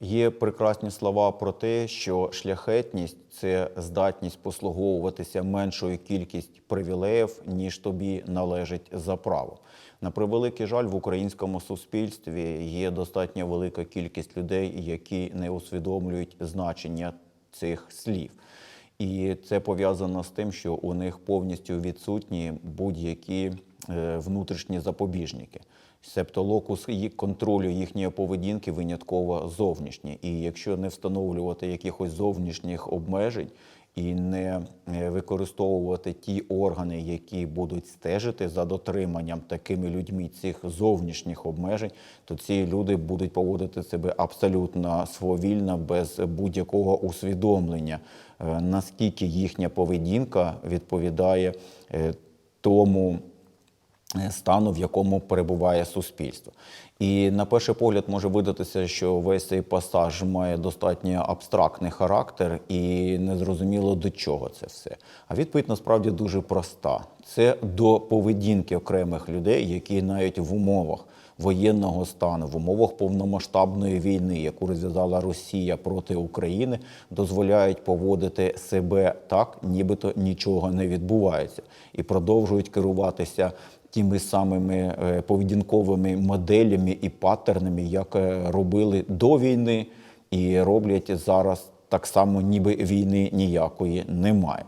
Є прекрасні слова про те, що шляхетність це здатність послуговуватися меншою кількістю привілеїв, ніж тобі належить за право. На превеликий жаль, в українському суспільстві є достатньо велика кількість людей, які не усвідомлюють значення цих слів. І це пов'язано з тим, що у них повністю відсутні будь-які внутрішні запобіжники. Себто локус контролю їхньої поведінки винятково зовнішній. І якщо не встановлювати якихось зовнішніх обмежень і не е, використовувати ті органи, які будуть стежити за дотриманням такими людьми цих зовнішніх обмежень, то ці люди будуть поводити себе абсолютно свавільно, без будь-якого усвідомлення, е, наскільки їхня поведінка відповідає е, тому е, стану, в якому перебуває суспільство. І на перший погляд може видатися, що весь цей пасаж має достатньо абстрактний характер і незрозуміло до чого це все. А відповідь насправді дуже проста: це до поведінки окремих людей, які навіть в умовах воєнного стану, в умовах повномасштабної війни, яку розв'язала Росія проти України, дозволяють поводити себе так, нібито нічого не відбувається, і продовжують керуватися тими самими е, поведінковими моделями і паттернами, як е, робили до війни, і роблять зараз так само, ніби війни ніякої немає.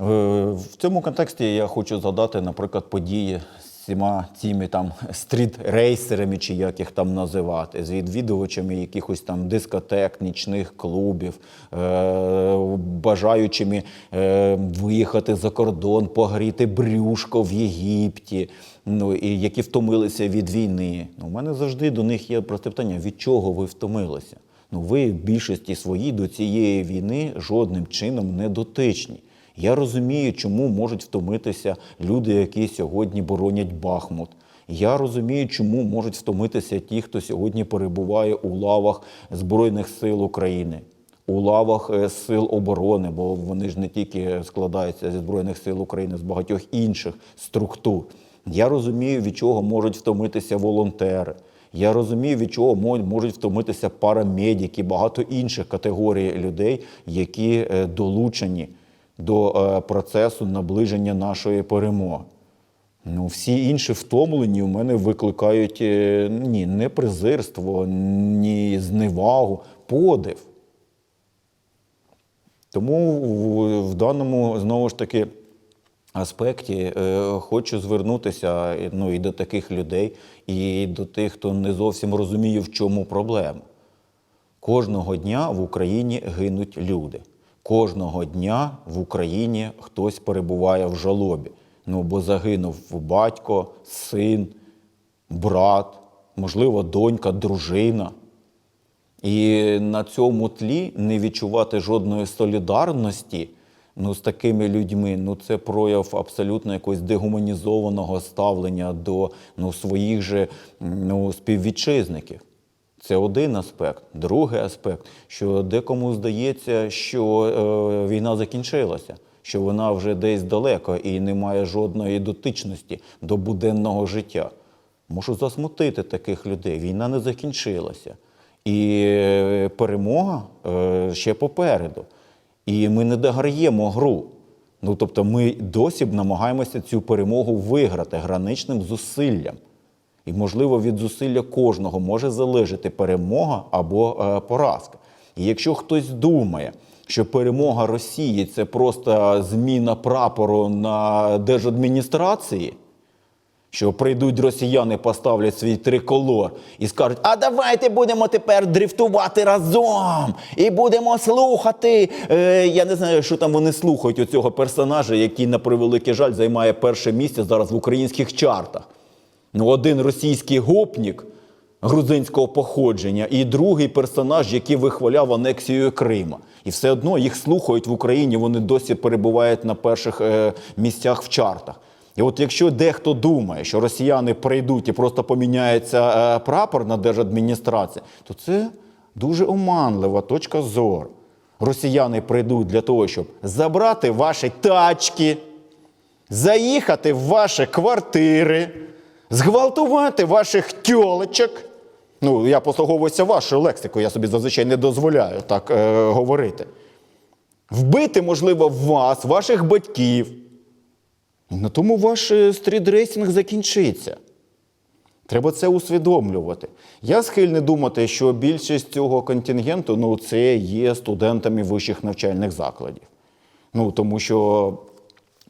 Е, В цьому контексті я хочу згадати, наприклад, події всіма цими там стріт-рейсерами, чи як їх там називати, з відвідувачами якихось там дискотек, нічних клубів, е, бажаючими е, виїхати за кордон, погріти брюшко в Єгипті, ну, і які втомилися від війни. Ну, у мене завжди до них є просте питання: від чого ви втомилися? Ну, ви в більшості своїй до цієї війни жодним чином не дотичні. Я розумію, чому можуть втомитися люди, які сьогодні боронять Бахмут. Я розумію, чому можуть втомитися ті, хто сьогодні перебуває у лавах Збройних сил України, у лавах е, сил оборони, бо вони ж не тільки складаються зі Збройних сил України, з багатьох інших структур. Я розумію, від чого можуть втомитися волонтери. Я розумію, від чого мо- можуть втомитися парамедики, багато інших категорій людей, які е, долучені до е, процесу наближення нашої перемоги. Ну, всі інші втомлені у мене викликають е, ні, не презирство, ні зневагу, подив. Тому в, даному знову ж таки аспекті е, хочу звернутися ну, і до таких людей, і до тих, хто не зовсім розуміє, в чому проблема. Кожного дня в Україні гинуть люди. Кожного дня в Україні хтось перебуває в жалобі. Ну, бо загинув батько, син, брат, можливо, донька, дружина. І на цьому тлі не відчувати жодної солідарності ну, з такими людьми, ну це прояв абсолютно якогось дегуманізованого ставлення до ну, своїх же ну, співвітчизників. Це один аспект. Другий аспект, що декому здається, що е, війна закінчилася, що вона вже десь далеко і не має жодної дотичності до буденного життя. Можу засмутити таких людей. Війна не закінчилася. І е, перемога е, ще попереду. І ми не дограємо гру. Ну, тобто ми досі намагаємося цю перемогу виграти граничним зусиллям. І, можливо, від зусилля кожного може залежати перемога або е, поразка. І якщо хтось думає, що перемога Росії це просто зміна прапору на держадміністрації, що прийдуть росіяни, поставлять свій триколор і скажуть: а давайте будемо тепер дрифтувати разом і будемо слухати. Е, я не знаю, що там вони слухають у цього персонажа, який, на превеликий жаль, займає перше місце зараз в українських чартах. Ну, один російський гопнік грузинського походження, і другий персонаж, який вихваляв анексію Крима. І все одно їх слухають в Україні, вони досі перебувають на перших е, місцях в чартах. І от якщо дехто думає, що росіяни прийдуть і просто поміняється е, прапор на держадміністрації, то це дуже оманлива точка зору. Росіяни прийдуть для того, щоб забрати ваші тачки, заїхати в ваші квартири, зґвалтувати ваших тьолочок, Ну, я послуговуюся вашою лексикою, я собі зазвичай не дозволяю так е, говорити. Вбити, можливо, вас, ваших батьків. На тому ваш е, стрітрейсинг закінчиться. Треба це усвідомлювати. Я схильний думати, що більшість цього контингенту ну, це є студентами вищих навчальних закладів. Ну, тому що,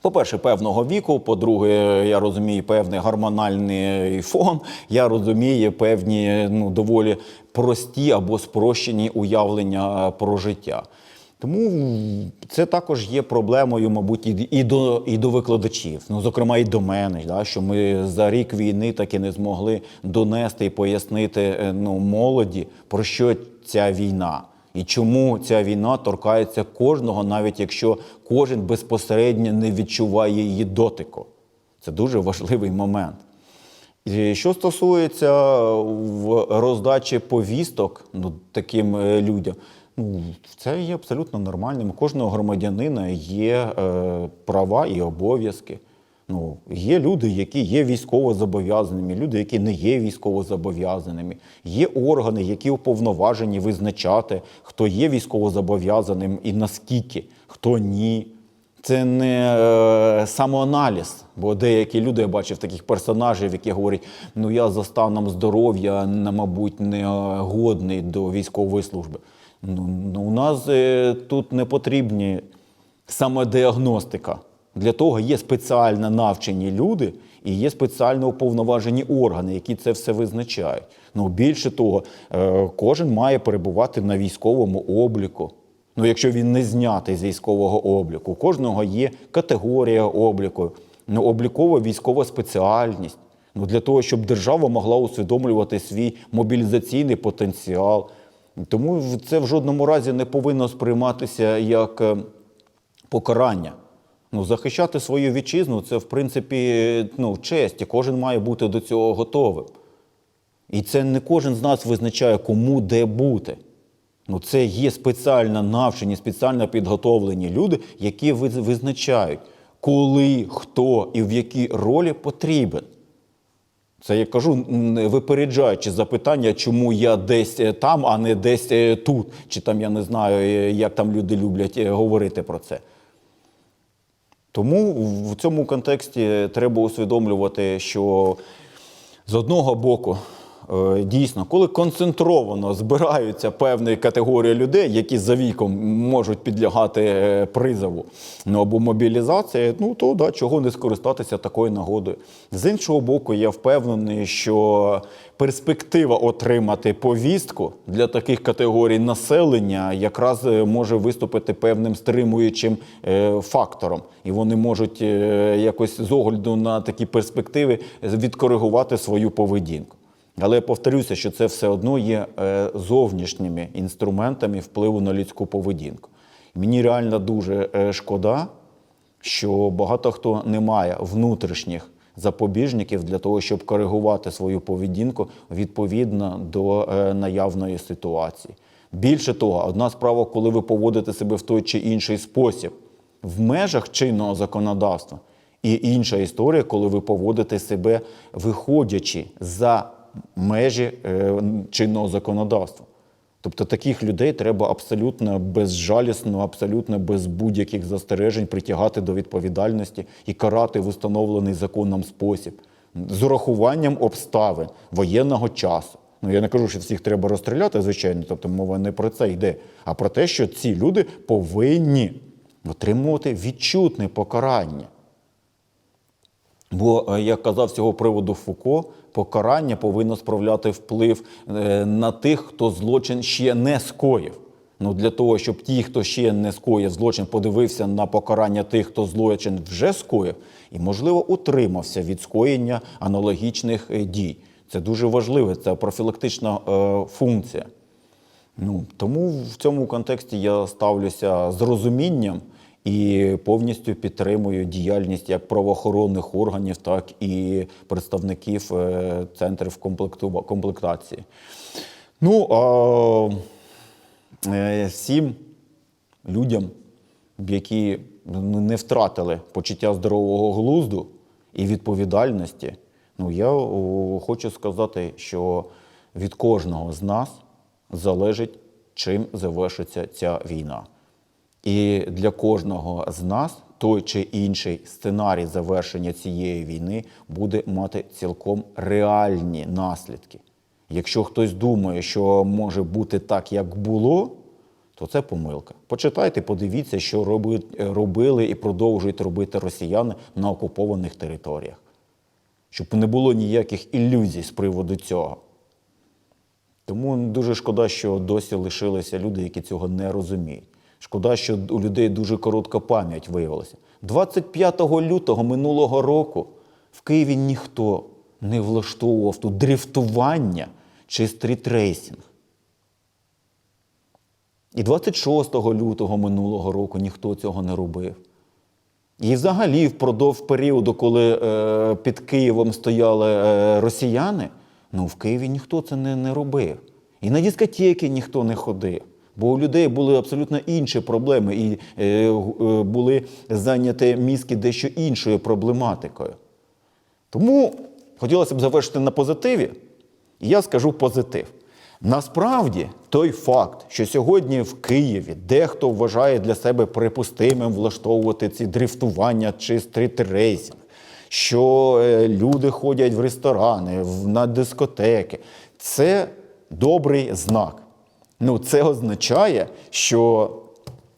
по-перше, певного віку, по-друге, я розумію певний гормональний фон, я розумію певні ну, доволі прості або спрощені уявлення про життя. Тому це також є проблемою, мабуть, і, і, до, і до викладачів, ну, зокрема, і до мене, да, що ми за рік війни так і не змогли донести і пояснити е, ну, молоді, про що ця війна. І чому ця війна торкається кожного, навіть якщо кожен безпосередньо не відчуває її дотику. Це дуже важливий момент. І Що стосується роздачі повісток ну, таким е, людям, ну, це є абсолютно нормальним. У кожного громадянина є е, права і обов'язки. Ну, є люди, які є військово зобов'язаними, люди, які не є військово зобов'язаними. Є органи, які уповноважені визначати, хто є військово зобов'язаним і наскільки, хто ні. Це не е, самоаналіз, бо деякі люди я бачив таких персонажів, які говорять: ну я за станом здоров'я, мабуть, не е, годний до військової служби. Ну, ну у нас е, тут не потрібні самодіагностика. Для того є спеціально навчені люди і є спеціально уповноважені органи, які це все визначають. Ну більше того, е, кожен має перебувати на військовому обліку. Ну, якщо він не знятий з військового обліку, у кожного є категорія обліку, ну, облікова військова спеціальність. Ну, для того, щоб держава могла усвідомлювати свій мобілізаційний потенціал. Тому це в жодному разі не повинно сприйматися як е, покарання. Ну, захищати свою вітчизну це, в принципі, ну, честь, і кожен має бути до цього готовим. І це не кожен з нас визначає, кому де бути. Ну, це є спеціально навчені, спеціально підготовлені люди, які визначають, коли, хто і в якій ролі потрібен. Це я кажу, випереджаючи запитання, чому я десь е, там, а не десь е, тут. Чи там я не знаю, е, як там люди люблять говорити про це. Тому в цьому контексті треба усвідомлювати, що з одного боку, дійсно, коли концентровано збираються певні категорії людей, які за віком можуть підлягати е, призову ну, або мобілізації, ну то да, чого не скористатися такою нагодою. З іншого боку, я впевнений, що перспектива отримати повістку для таких категорій населення якраз е, може виступити певним стримуючим е, фактором, і вони можуть е, якось з огляду на такі перспективи відкоригувати свою поведінку. Але я повторюся, що це все одно є е, зовнішніми інструментами впливу на людську поведінку. Мені реально дуже е, шкода, що багато хто не має внутрішніх запобіжників для того, щоб коригувати свою поведінку відповідно до е, наявної ситуації. Більше того, одна справа, коли ви поводите себе в той чи інший спосіб в межах чинного законодавства, і інша історія, коли ви поводите себе виходячи за межі е, чинного законодавства. Тобто таких людей треба абсолютно безжалісно, абсолютно без будь-яких застережень притягати до відповідальності і карати в установлений законом спосіб з урахуванням обставин воєнного часу. Ну я не кажу, що всіх треба розстріляти, звичайно, тобто мова не про це йде, а про те, що ці люди повинні отримувати відчутне покарання. Бо, е, як казав з цього приводу Фуко, покарання повинно справляти вплив е, на тих, хто злочин ще не скоїв. Ну, для того, щоб ті, хто ще не скоїв злочин, подивився на покарання тих, хто злочин вже скоїв, і, можливо, утримався від скоєння аналогічних е, дій. Це дуже важливо, це профілактична е, функція. Ну, тому в цьому контексті я ставлюся з розумінням і повністю підтримую діяльність як правоохоронних органів, так і представників е, центрів комплектації. Ну, а е, всім людям, які не втратили почуття здорового глузду і відповідальності, ну я хочу сказати, що від кожного з нас залежить, чим завершиться ця війна. І для кожного з нас той чи інший сценарій завершення цієї війни буде мати цілком реальні наслідки. Якщо хтось думає, що може бути так, як було, то це помилка. Почитайте, подивіться, що робили і продовжують робити росіяни на окупованих територіях. Щоб не було ніяких ілюзій з приводу цього. Тому дуже шкода, що досі лишилися люди, які цього не розуміють. Шкода, що у людей дуже коротка пам'ять виявилася. 25 лютого минулого року в Києві ніхто не влаштовував тут дрифтування чи стрітрейсінг. І 26 лютого минулого року ніхто цього не робив. І взагалі, впродовж періоду, коли е, під Києвом стояли е, росіяни, ну в Києві ніхто це не, не робив. І на дискотеки ніхто не ходив. Бо у людей були абсолютно інші проблеми і е, е, були зайняті мізки дещо іншою проблематикою. Тому хотілося б завершити на позитиві, і я скажу позитив. Насправді, той факт, що сьогодні в Києві дехто вважає для себе припустимим влаштовувати ці дрифтування чи стрітрейсінг, що е, люди ходять в ресторани, на дискотеки, це добрий знак. Ну, це означає, що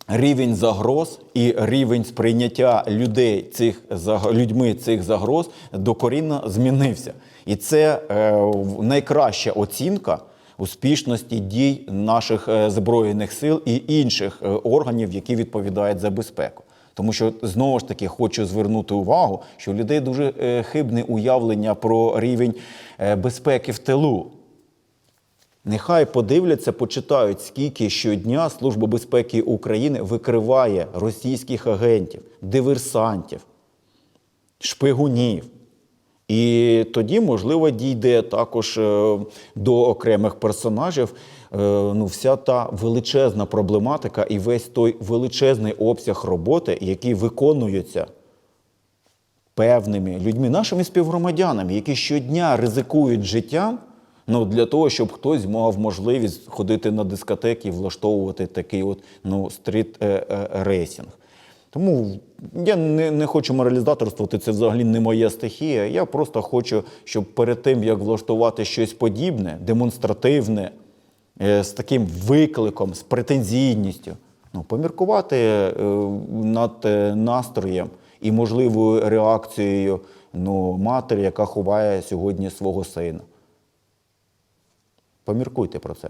рівень загроз і рівень сприйняття людей цих людьми цих загроз докорінно змінився. І це е, найкраща оцінка успішності дій наших е, збройних сил і інших е, органів, які відповідають за безпеку. Тому що знову ж таки хочу звернути увагу, що у людей дуже е, хибне уявлення про рівень безпеки в тилу. Нехай подивляться, почитають, скільки щодня Служба безпеки України викриває російських агентів, диверсантів, шпигунів. І тоді, можливо, дійде також е, до окремих персонажів е, ну, вся та величезна проблематика і весь той величезний обсяг роботи, який виконується певними людьми, нашими співгромадянами, які щодня ризикують життям ну, для того, щоб хтось мав можливість ходити на дискотеки влаштовувати такий от, ну, стріт-рейсінг. Тому я не, не хочу моралізаторствувати, це взагалі не моя стихія. Я просто хочу, щоб перед тим, як влаштувати щось подібне, демонстративне, е, з таким викликом, з претензійністю, ну, поміркувати е, над е, настроєм і можливою реакцією ну, матері, яка ховає сьогодні свого сина. Поміркуйте про це.